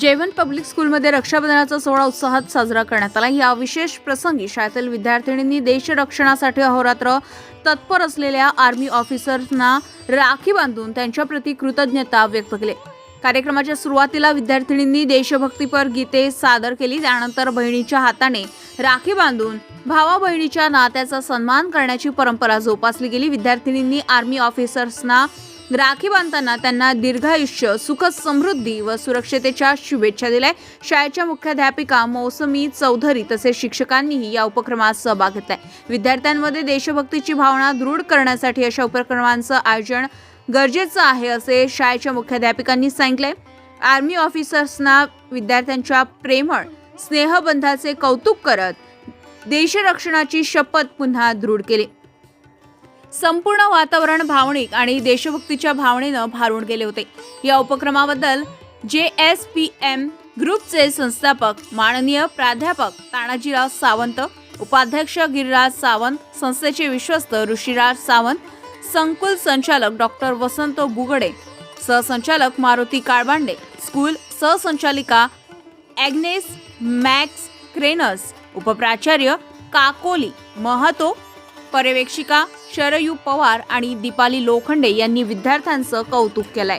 जेवन पब्लिक स्कूलमध्ये रक्षाबंधनाचा सोहळा उत्साहात साजरा करण्यात आला. या विशेष प्रसंगी शाळेतील विद्यार्थिनींनी देशरक्षणासाठी अहोरात्र तत्पर असलेल्या आर्मी ऑफिसर्सना राखी बांधून त्यांच्याप्रती कृतज्ञता व्यक्त केली. कार्यक्रमाच्या सुरुवातीला विद्यार्थिनींनी देशभक्तीपर गीते सादर केली. त्यानंतर बहिणीच्या हाताने राखी बांधून भावा बहिणीच्या नात्याचा सन्मान करण्याची परंपरा जोपासली गेली. विद्यार्थिनींनी आर्मी ऑफिसर्सना राखी बांधताना त्यांना दीर्घायुष्य सुख समृद्धी व सुरक्षतेच्या शुभेच्छा दिल्या शाळेच्या मुख्याध्यापिका मौसमी चौधरी तसेच शिक्षकांनीही या उपक्रमात सहभाग घेतलाय विद्यार्थ्यांमध्ये देशभक्तीची भावना दृढ करण्यासाठी अशा उपक्रमांचं आयोजन गरजेचं आहे असे शाळेच्या मुख्याध्यापिकांनी सांगितले आर्मी ऑफिसर्सना विद्यार्थ्यांच्या प्रेमळ स्नेहबंधाचे कौतुक करत देशरक्षणाची शपथ पुन्हा दृढ केली. संपूर्ण वातावरण भावनिक आणि देशभक्तीच्या भावनेनं भारून गेले होते. या उपक्रमाबद्दल जे एस पी एम ग्रुपचे संस्थापक माननीय प्राध्यापक तानाजीराव सावंत उपाध्यक्ष गिरिराज सावंत संस्थेचे विश्वस्त ऋषिराज सावंत संकुल संचालक डॉक्टर वसंत बुगडे सहसंचालक मारुती काळबांडे स्कूल सहसंचालिका ॲग्नेस मॅक्स क्रेनस उपप्राचार्य काकोली महतो पर्यवेक्षिका शरयू पवार आणि दीपाली लोखंडे यांनी विद्यार्थ्यांचं कौतुक केलंय.